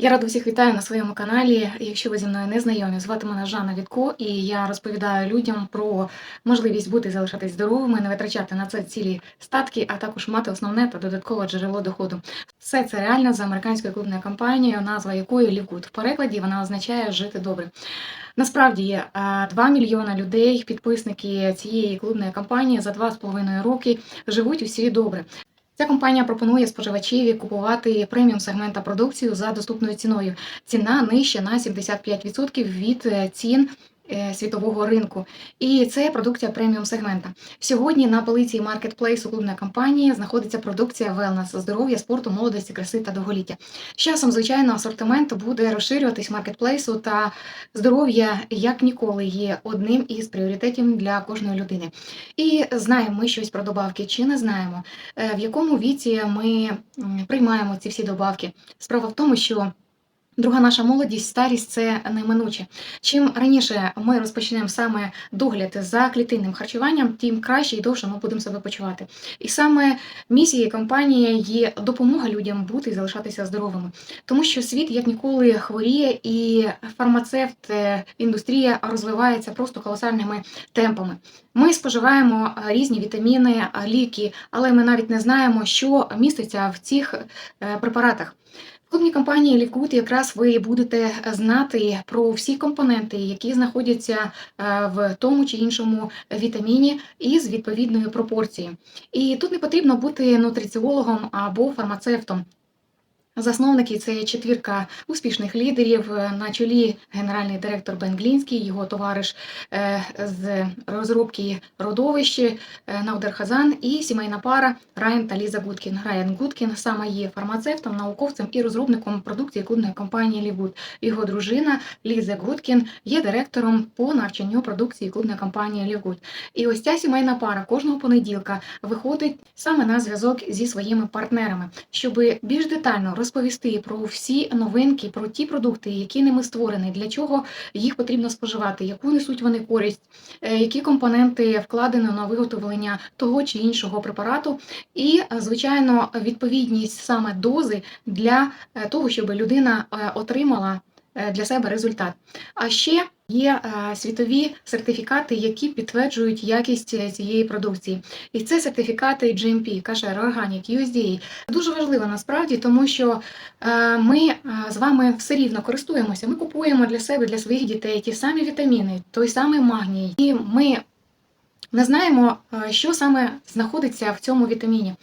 Я рада всіх вітаю на своєму каналі. Якщо ви зі мною не знайомі, звати мене Жанна Вітко, і я розповідаю людям про можливість бути і залишатись здоровими, не витрачати на це цілі статки, а також мати основне та додаткове джерело доходу. Все це реально за американською клубною компанією, назва якої Лівгуд. В перекладі вона означає жити добре. Насправді є 2 мільйона людей, підписники цієї клубної компанії за 2,5 роки живуть усі добре. Ця компанія пропонує споживачеві купувати преміум сегмента продукцію за доступною ціною. Ціна нижча на 75% від е, цін. Е, Світового ринку, і це продукція преміум сегмента. Сьогодні на полиці маркетплейсу клубної компанії знаходиться продукція wellness, здоров'я, спорту, молодості, краси та довголіття. З часом, звичайно, асортимент буде розширюватись маркетплейсу та здоров'я як ніколи є одним із пріоритетів для кожної людини. І знаємо ми щось про добавки чи не знаємо, Е, в якому віці ми приймаємо ці всі добавки. Справа в тому, що друга наша молодість, старість це неминуче. Чим раніше ми розпочнемо саме догляд за клітинним харчуванням, тим краще і довше ми будемо себе почувати. І саме місією компанії є допомога людям бути і залишатися здоровими, тому що світ як ніколи хворіє, і фармацевт е, індустрія розвивається просто колосальними темпами. Ми споживаємо е, різні вітаміни, ліки, але ми навіть не знаємо, що міститься в цих е, препаратах. Клубній компанії Лівкут якраз ви будете знати про всі компоненти, які знаходяться е, в тому чи іншому вітаміні із відповідною пропорцією. І тут не потрібно бути нутриціологом або фармацевтом. Засновники це четвірка успішних лідерів на чолі генеральний директор Бен Глінський, його товариш е, з розробки родовища е, Наудер Хазан і сімейна пара Райан та Ліза Гудкін. Райан Гудкін саме є фармацевтом, науковцем і розробником продукції клубної компанії Лівуд. Його дружина Ліза Гудкін є директором по навчанню продукції клубної компанії Лівгуд. І ось ця сімейна пара кожного понеділка виходить саме на зв'язок зі своїми партнерами, щоб більш детально розповісти про всі новинки, про ті продукти, які ними створені, для чого їх потрібно споживати, яку несуть вони користь, е, які компоненти вкладені на виготовлення того чи іншого препарату, і, е, звичайно, відповідність саме дози для е, того, щоб людина отримала для себе результат. А ще є е, світові сертифікати, які підтверджують якість е, цієї продукції. І це сертифікати GMP, Kasher, Organic, USDA. Дуже важливо насправді, тому що е, ми е, з вами все рівно користуємося. Ми купуємо для себе, для своїх дітей ті самі вітаміни, той самий магній, і ми не знаємо, е, що саме знаходиться в цьому вітаміні.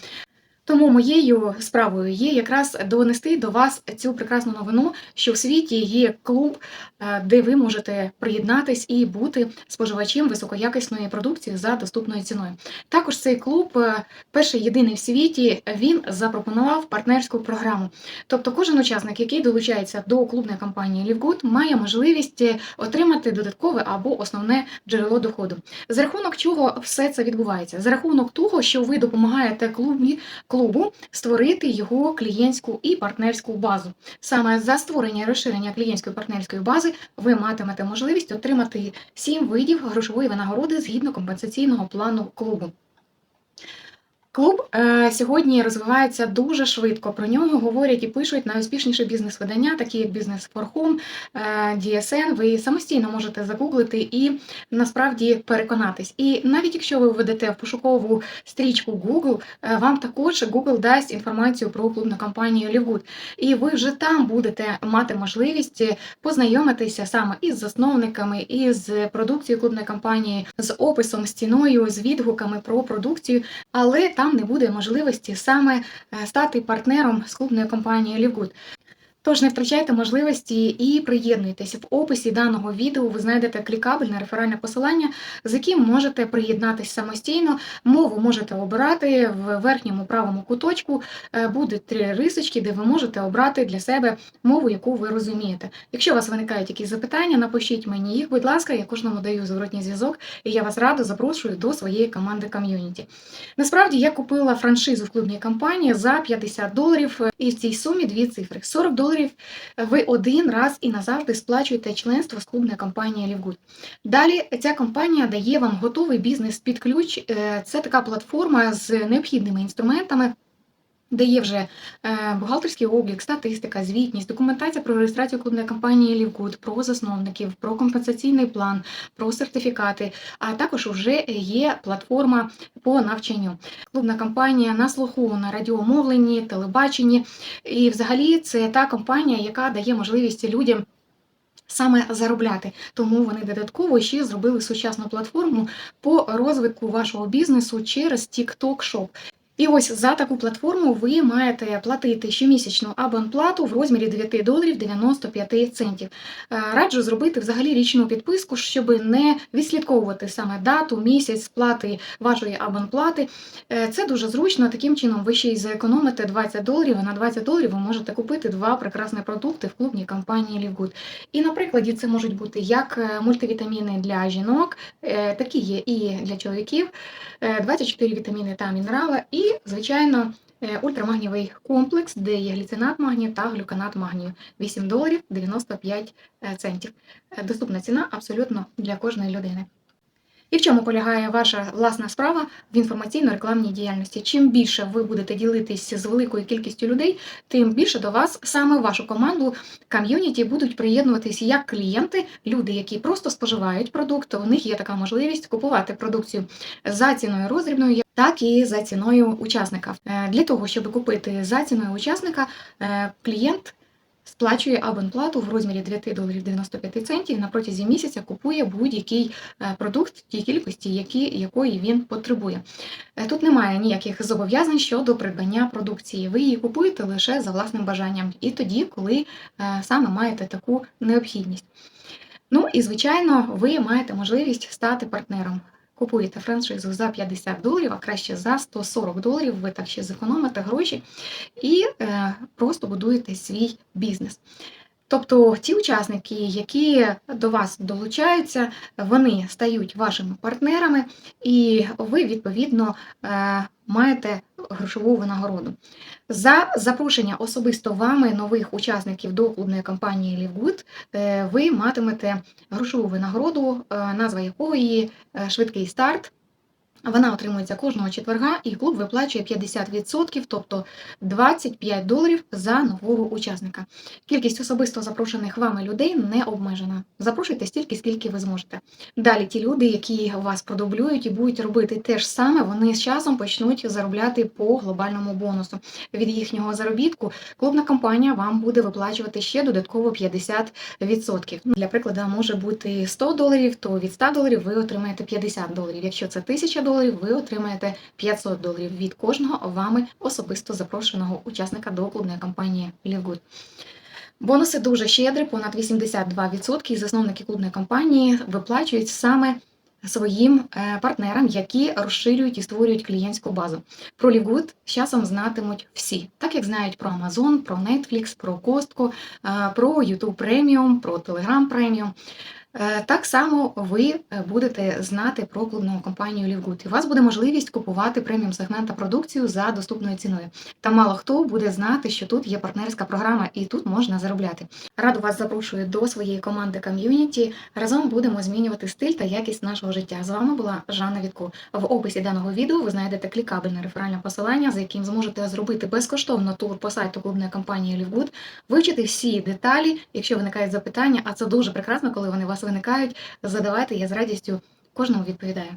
Тому моєю справою є якраз донести до вас цю прекрасну новину, що в світі є клуб, е, де ви можете приєднатись і бути споживачем високоякісної продукції за доступною ціною. Також цей клуб, е, перший єдиний в світі, він запропонував партнерську програму. Тобто, кожен учасник, який долучається до клубної компанії Лівгуд, має можливість е, отримати додаткове або основне джерело доходу. За рахунок чого все це відбувається? За рахунок того, що ви допомагаєте клубі клубу створити його клієнтську і партнерську базу. Саме за створення і розширення клієнтської партнерської бази ви матимете можливість отримати 7 видів грошової винагороди згідно компенсаційного плану клубу. Клуб е, сьогодні розвивається дуже швидко. Про нього говорять і пишуть найуспішніші бізнес-видання, такі як Business for Home, е, DSN. Ви самостійно можете загуглити і насправді переконатись. І навіть якщо ви введете в пошукову стрічку Google, е, вам також Google дасть інформацію про клубну компанію Лівгуд. І ви вже там будете мати можливість познайомитися саме із засновниками, із продукцією клубної компанії, з описом, з ціною, з відгуками про продукцію, але там не буде можливості саме е, стати партнером з клубної компанії Лівгуд. Тож не втрачайте можливості і приєднуйтесь. В описі даного відео ви знайдете клікабельне реферальне посилання, з яким можете приєднатись самостійно. Мову можете обирати в верхньому правому куточку. е, Буде три рисочки, де ви можете обрати для себе мову, яку ви розумієте. Якщо у вас виникають якісь запитання, напишіть мені їх, будь ласка, я кожному даю зворотній зв'язок, і я вас радо запрошую до своєї команди ком'юніті. Насправді я купила франшизу в клубній компанії за 50 доларів, е, і в цій сумі дві цифри: 40 доларів ви один раз і назавжди сплачуєте членство з клубної компанії Лівгуд. Далі ця компанія дає вам готовий бізнес під ключ. Е, Це така платформа з необхідними інструментами. Де є вже е, бухгалтерський облік, статистика, звітність, документація про реєстрацію клубної компанії Лівгуд, про засновників, про компенсаційний план, про сертифікати, а також вже є платформа по навчанню. Клубна компанія на слуху на радіомовленні, телебаченні. І взагалі це та компанія, яка дає можливість людям. Саме заробляти, тому вони додатково ще зробили сучасну платформу по розвитку вашого бізнесу через TikTok Shop. І ось за таку платформу ви маєте платити щомісячну абонплату в розмірі 9 доларів 95 центів. Е, Раджу зробити взагалі річну підписку, щоб не відслідковувати саме дату, місяць сплати вашої абонплати. Е, Це дуже зручно. Таким чином ви ще й заекономите 20 доларів. А на 20 доларів ви можете купити два прекрасні продукти в клубній компанії Лівгуд. І на прикладі це можуть бути як е, мультивітаміни для жінок, такі є і для чоловіків. Е, 24 вітаміни та мінерали, і, звичайно, е, ультрамагнієвий комплекс, де є гліцинат магнію та глюканат магнію. 8 доларів 95 центів. Е, Доступна ціна абсолютно для кожної людини. І в чому полягає ваша власна справа в інформаційно-рекламній діяльності? Чим більше ви будете ділитись з великою кількістю людей, тим більше до вас саме вашу команду ком'юніті будуть приєднуватись як клієнти, люди, які просто споживають продукт. У них є така можливість купувати продукцію за ціною роздрібною, так і за ціною учасника. Е, Для того, щоб купити за ціною учасника, е, клієнт сплачує абонплату в розмірі 9 доларів 95 центів на протязі місяця купує будь-який е, продукт тій кількості, які, якої він потребує. Тут немає ніяких зобов'язань щодо придбання продукції. Ви її купуєте лише за власним бажанням і тоді, коли саме маєте таку необхідність. Ну і звичайно, ви маєте можливість стати партнером. Купуєте франшизу за 50 доларів, а краще за 140 доларів. Ви так ще зекономите гроші і е, просто будуєте свій бізнес. Тобто ті учасники, які до вас долучаються, вони стають вашими партнерами, і ви відповідно е, маєте грошову винагороду. За запрошення особисто вами нових учасників до клубної компанії Лівгуд е, ви матимете грошову винагороду, е, назва якої швидкий старт. Вона отримується кожного четверга, і клуб виплачує 50%, тобто 25 доларів за нового учасника. Кількість особисто запрошених вами людей не обмежена. Запрошуйте стільки, скільки ви зможете. Далі ті люди, які вас продублюють і будуть робити те ж саме, вони з часом почнуть заробляти по глобальному бонусу. Від їхнього заробітку клубна компанія вам буде виплачувати ще додатково 50%. Ну, Для прикладу, може бути 100 доларів, то від 100 доларів ви отримаєте 50 доларів. Якщо це 1000 доларів, ви отримаєте 500 доларів від кожного вами особисто запрошеного учасника до клубної компанії Лівгуд. Бонуси дуже щедрі, понад 82%, і засновники клубної компанії виплачують саме своїм е, партнерам, які розширюють і створюють клієнтську базу. Про Лівгуд з часом знатимуть всі, так як знають про Amazon, про Netflix, про Костку, е, про YouTube Premium, про Telegram Premium. Е, Так само ви е, будете знати про клубну компанію Лівгуд. У вас буде можливість купувати преміум сегмента продукцію за доступною ціною. Та мало хто буде знати, що тут є партнерська програма і тут можна заробляти. Раду вас запрошую до своєї команди ком'юніті. Разом будемо змінювати стиль та якість нашого життя. З вами була Жанна Вітко. В описі даного відео ви знайдете клікабельне реферальне посилання, за яким зможете зробити безкоштовно тур по сайту клубної компанії Лівгуд, вивчити всі деталі, якщо виникають запитання, а це дуже прекрасно, коли вони вас виникають. Задавайте, я з радістю кожному відповідаю.